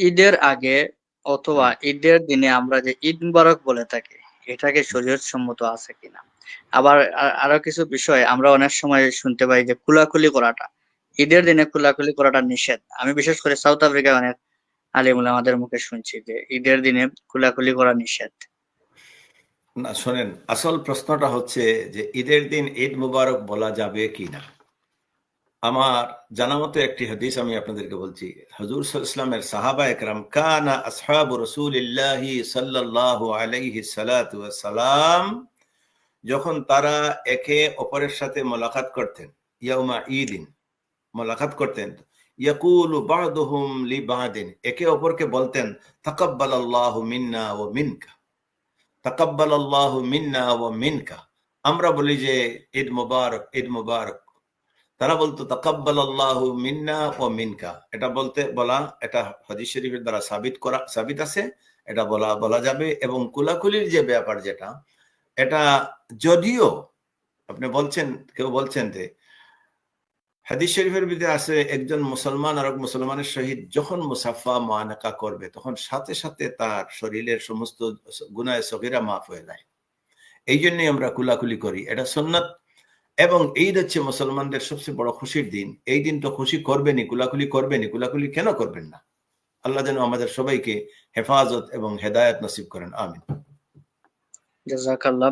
ঈদের আগে অথবা ঈদের দিনে আমরা যে ঈদ মুবারক বলে থাকি এটাকে শরীয়ত সম্মত আছে কিনা? আবার আরও কিছু বিষয় আমরা অনেক সময় শুনতে পাই যে কুলাকুলি করাটা। ঈদের দিনে কুলাকুলি করাটা নিষেধ। আমি বিশেষ করে সাউথ আফ্রিকায় অনেক আলিমুল আমাদের মুখে শুনছি যে ঈদের দিনে কুলাকুলি করা নিষেধ। না শোনেন আসল প্রশ্নটা হচ্ছে যে ঈদের দিন ঈদ মুবারক বলা যাবে কি না আমার জানা মতো একটি হাদিস আমি আপনাদেরকে বলছি। হজুর ইসলামের সাহাবা একরাম কানা আসহাবু রসুলিল্লাহি সাল্লাল্লাহু আলাইহি সালাম যখন তারা একে অপরের সাথে মোলাকাত করতেন, ইয়াউমা ঈদিন মোলাকাত করতেন, ইয়াকুলু বাদুহুম লি বাদিন একে অপরকে বলতেন, তাকাব্বালাল্লাহু মিন্না ওয়া মিনকা তাকাব্বাল আল্লাহ মিন্না ও মিনকা। আমরা বলি যে ঈদ মুবারক ঈদ মুবারক। তারা বলতো তাকাব্বাল আল্লাহ মিন্না ও মিনকা। এটা বলতে বলা, এটা হাদিস শরীফের দ্বারা সাবিত করা, সাবিত আছে, এটা বলা বলা যাবে এবং কুলাকুলির যে ব্যাপার যেটা, এটা যদিও আপনি বলছেন, কেউ বলছেন যে হাদিস শরীফের ভিতরে আছে, একজন মুসলমান আর মুসলমানের সহিত যখন মুসাফা মানাকা করবে, তখন সাথে সাথে তার শরীরের সমস্ত গুনায় সগিরা মাফ হয়ে যায়। এই জন্যই আমরা কুলাকুলি করি। এটা সন্ন্যত এবং এই হচ্ছে মুসলমানদের সবচেয়ে বড় খুশির দিন। এই দিন তো খুশি করবেনই, কুলাকুলি করবেনই, কুলাকুলি কেন করবেন না? আল্লাহ যেন আমাদের সবাইকে হেফাজত এবং হেদায়ত নসিব করেন, আমিন। জাজাকাল্লাহ